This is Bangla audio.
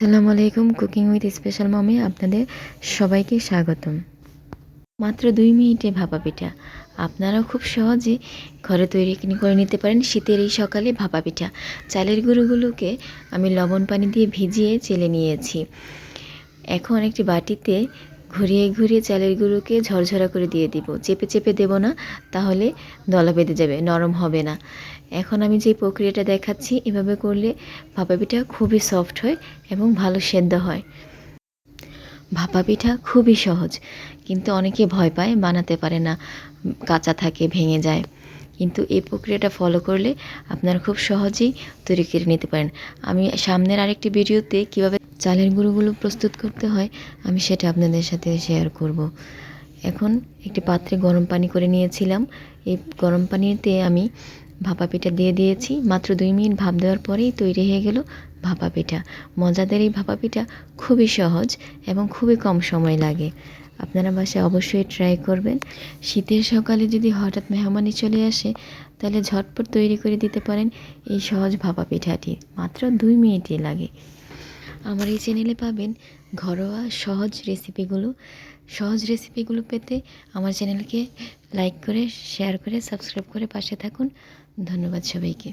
আসসালামু আলাইকুম কুকিং উইথ স্পেশাল মমে আপনাদের সবাইকে স্বাগতম। মাত্র দুই মিনিটে ভাপা পিঠা। আপনারাও খুব সহজে ঘরে তৈরি করে নিতে পারেন শীতের এই সকালে ভাপা পিঠা। চালের গুঁড়োগুলোকে আমি লবণ পানি দিয়ে ভিজিয়ে চেলে নিয়েছি। এখন একটি বাটিতে ঘুরিয়ে ঘুরিয়ে চালের গুঁড়োকে ঝরঝরা করে দিয়ে দিব। চেপে চেপে দেব না, তাহলে দলা বেঁধে যাবে, নরম হবে না। এখন আমি যে প্রক্রিয়াটা দেখাচ্ছি, এভাবে করলে ভাপা পিঠা খুবই সফট হয় এবং ভালো সেদ্ধ হয়। ভাপা পিঠা খুবই সহজ, কিন্তু অনেকে ভয় পায়, বানাতে পারে না, কাঁচা থাকে, ভেঙে যায়। কিন্তু এই প্রক্রিয়াটা ফলো করলে আপনারা খুব সহজেই তৈরি করে নিতে পারেন আমি সামনের আরেকটি ভিডিওতে কীভাবে চালের গুঁড়োগুলো প্রস্তুত করতে হয়, আমি সেটা আপনাদের সাথে শেয়ার করব। এখন একটি পাত্রে গরম পানি করে নিয়েছিলাম এই গরম পানিতে আমি ভাপা পিঠা দিয়ে দিয়েছি। মাত্র দুই মিনিট ভাপ দেওয়ার পরেই তৈরি হয়ে গেল ভাপা পিঠা। মজাদার এই ভাপা পিঠা খুবই সহজ এবং খুবই কম সময় লাগে। আপনারা বাসায় অবশ্যই ট্রাই করবেন। শীতের সকালে যদি হঠাৎ মেহমানি চলে আসে, তাহলে ঝটপট তৈরি করে দিতে পারেন এই সহজ ভাপা পিঠাটি। মাত্র দুই মিনিটই লাগে। আমার এই চ্যানেলে পাবেন ঘরোয়া সহজ রেসিপিগুলো সহজ রেসিপিগুলো পেতে আমার চ্যানেলকে লাইক করে শেয়ার করে সাবস্ক্রাইব করে পাশে থাকুন। ধন্যবাদ সবাইকে।